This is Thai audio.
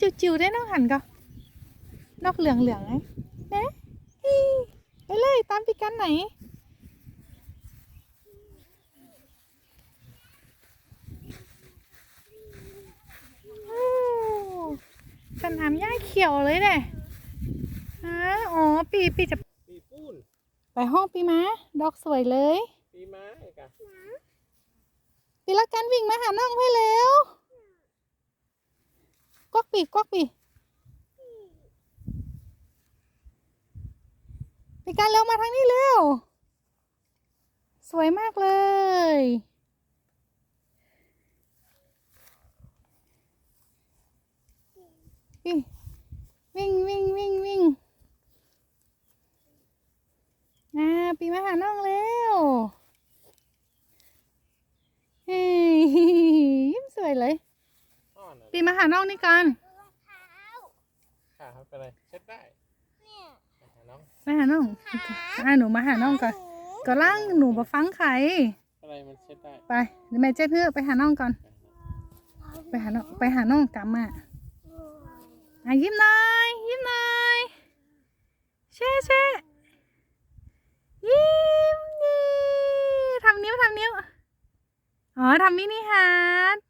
จิ๋วๆได้น้องหันก็นอกเหลืองเหลืองๆไงนะอีไปเลยตามพี่กันไหนโอ้สนามหญ้าเขียวเลยเนี่ยฮะอ๋อ ปีปีจะปีปูนไปห้องปีม้า ดอกสวยเลย ปีไม้กะปีละกันวิ่งมาหาน้องไปเร็วกวัก ปีกวักปีปีกันเร็วมาทางนี้เร็ว สวยมากเลย วิ่งวิ่งวิ่งวิ่งอ่าปีมาหาน้องเร็วเฮ้ยยิ้มสวยเลย อ่อนอะปีมาหาน้องนี่กันค่ะครับเป็นไรเช็ดได้ไปหาน้องมาหาน้องอ่าหนูมาหาน้องก่อนก็ล่างหนูมาฟังใครอะไรมันเช็ดได้ไปเดี๋ยวแม่เจ๊เพื่อไปหาน้องก่อน ไปหาน้องไปหาน้องกลับมาอะยิ้มหน่อยยิ้มหน่อยเช่เช่ยิ้มนี่ทำนิ้วทำนิ้วอ๋อทำมินิฮาร์ดจื้อ